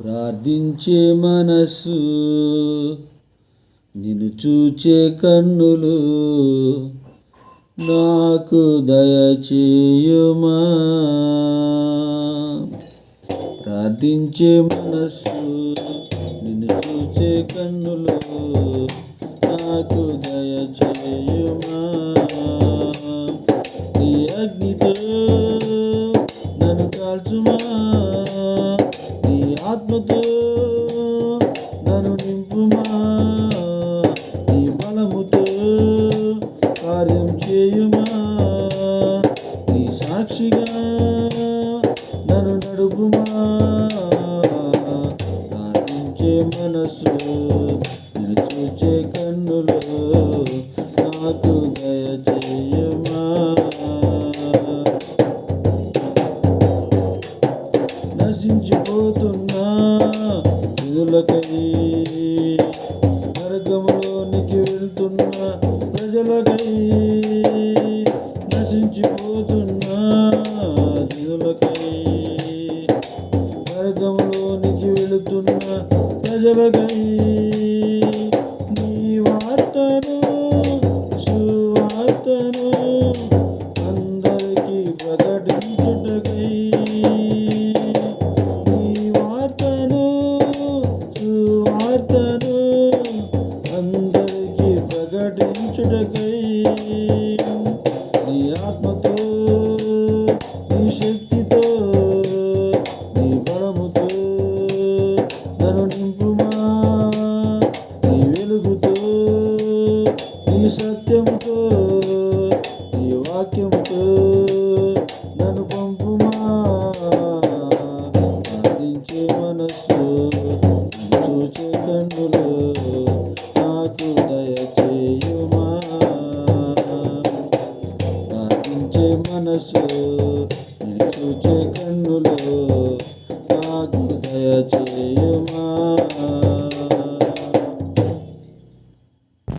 ప్రార్థించే మనసు నిన్ను చూచే కన్నులు నాకు దయచేయుమా. ప్రార్థించే మనసు నిన్ను చూచే కన్నులు నాకు దయచేయు ఆత్మతో నన్ను నింపుమా. నీ బలముతో కార్యం చేయుమా. నీ సాక్షిగా నన్ను నడుపుమా. ప్రార్థించే మనసు ప్రజలకై నరకంలోనికి వెళ్తున్న ప్రజలకై నశించిపోతున్న నిధులకై నరకంలోనికి వెళుతున్న ప్రజలకై నీ వార్తను సువార్తను సువార్తను అందరికీ ప్రకటించుటకై. నీ ఆత్మతో నీ శక్తితో నీ బలముతో నన్ను నింపుమా. నీ వెలుగుతో నీ సత్యముతో నీ వాక్యముతో నన్ను మనసు చూచే కన్నులు నాకు దయచేయుమా